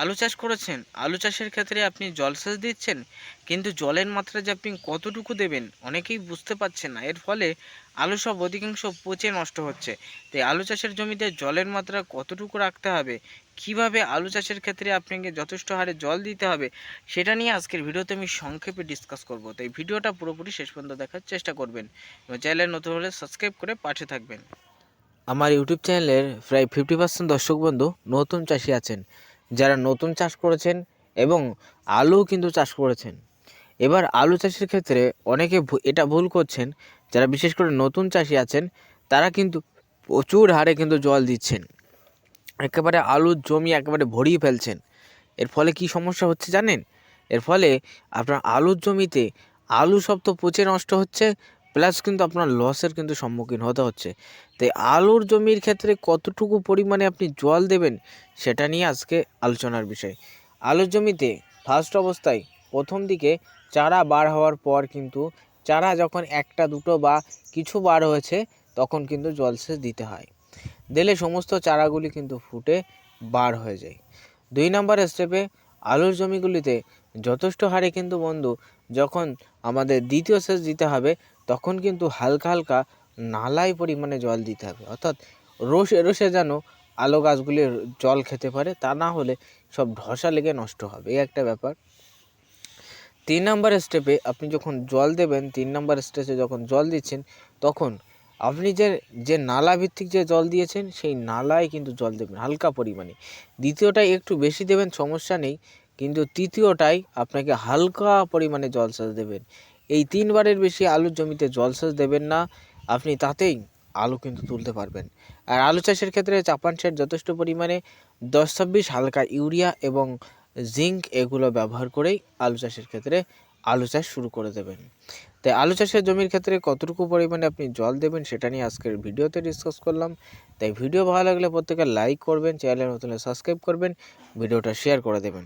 আলু চাষ করেছেন, আলু চাষের ক্ষেত্রে আপনি জলসেচ দিচ্ছেন, কিন্তু জলের মাত্রা যে আপনি কতটুকু দেবেন অনেকেই বুঝতে পারছেন না। এর ফলে আলু সব অধিকাংশ পচে নষ্ট হচ্ছে। তাই আলু চাষের জমিতে জলের মাত্রা কতটুকু রাখতে হবে? কীভাবে আলু চাষের ক্ষেত্রে আপনাকে যথেষ্ট হারে জল দিতে হবে? সেটা নিয়ে আজকের ভিডিওতে আমি সংক্ষেপে ডিসকাস করব। তাই ভিডিওটা পুরোপুরি শেষ পর্যন্ত দেখার চেষ্টা করবেন। এবং চ্যানেলে নতুন হলে সাবস্ক্রাইব করে পাশে থাকবেন। আমার ইউটিউব চ্যানেলের প্রায় ফিফটি পার্সেন্ট দর্শক বন্ধু নতুন চাষি আছেন। যারা নতুন চাষ করেছেন এবং আলু কিন্তু চাষ করেছেন। এবার আলু চাষের ক্ষেত্রে অনেকে এটা ভুল করছেন। যারা বিশেষ করে নতুন চাষি আছেন, তারা কিন্তু প্রচুর হারে কিন্তু জল দিচ্ছেন। একেবারে আলুর জমি একেবারে ভরিয়ে ফেলছেন। এর ফলে কি সমস্যা হচ্ছে জানেন? এর ফলে আপনার আলুর জমিতে আলু সব তো পচে নষ্ট হচ্ছে প্লাস কিন্তু আপনার লসের কিন্তু সম্মুখীন হতে হচ্ছে। তাই আলুর জমির ক্ষেত্রে কতটুকু পরিমাণে আপনি জল দেবেন, সেটা নিয়ে আজকে আলোচনার বিষয়। আলুর জমিতে ফার্স্ট অবস্থায় প্রথম দিকে চারা বার হওয়ার পর কিন্তু চারা যখন একটা, দুটো বা কিছু বার হয়েছে, তখন কিন্তু জলসেচ দিতে হয়। দিলে সমস্ত চারাগুলি কিন্তু ফুটে বার হয়ে যায়। দুই নম্বর স্টেপে আলুর জমিগুলিতে যথেষ্ট হারে কিন্তু বন্ধু, যখন আমাদের দ্বিতীয় সেচ দিতে হবে, তখন কিন্তু হালকা হালকা নালাই পরিমাণে জল দিতে হবে। অর্থাৎ রসে রসে যেন আলো গাছগুলি জল খেতে পারে, তা না হলে সব ধসা লেগে নষ্ট হবে। এই একটা ব্যাপার। তিন নম্বর স্টেপে আপনি যখন জল দেবেন, তিন নম্বর স্টেপে যখন জল দিচ্ছেন, তখন আপনি যে যে নালা ভিত্তিক যে জল দিয়েছেন, সেই নালায় কিন্তু জল দেবেন, হালকা পরিমাণে। দ্বিতীয়টায় একটু বেশি দেবেন, সমস্যা নেই। কিন্তু তৃতীয়টায় আপনাকে হালকা পরিমাণে জলসেচ দেবেন। এই তিনবারের বেশি আলুর জমিতে জলসেচ দেবেন না, আপনি তাতেই আলু কিন্তু তুলতে পারবেন। আর আলু চাষের ক্ষেত্রে চাপান সেট যথেষ্ট পরিমাণে, দশ ছাব্বিশ হালকা ইউরিয়া এবং জিঙ্ক এগুলো ব্যবহার করেই আলু চাষের ক্ষেত্রে আলু চাষ শুরু করে দেবেন। তাই আলু চাষের জমির ক্ষেত্রে কতটুকু পরিমাণে আপনি জল দেবেন সেটা নিয়ে আজকের ভিডিওতে ডিসকাস করলাম। তাই ভিডিও ভালো লাগলে প্রত্যেকে লাইক করবেন চ্যানেলের নতুন সাবস্ক্রাইব করবেন, ভিডিওটা শেয়ার করে দেবেন।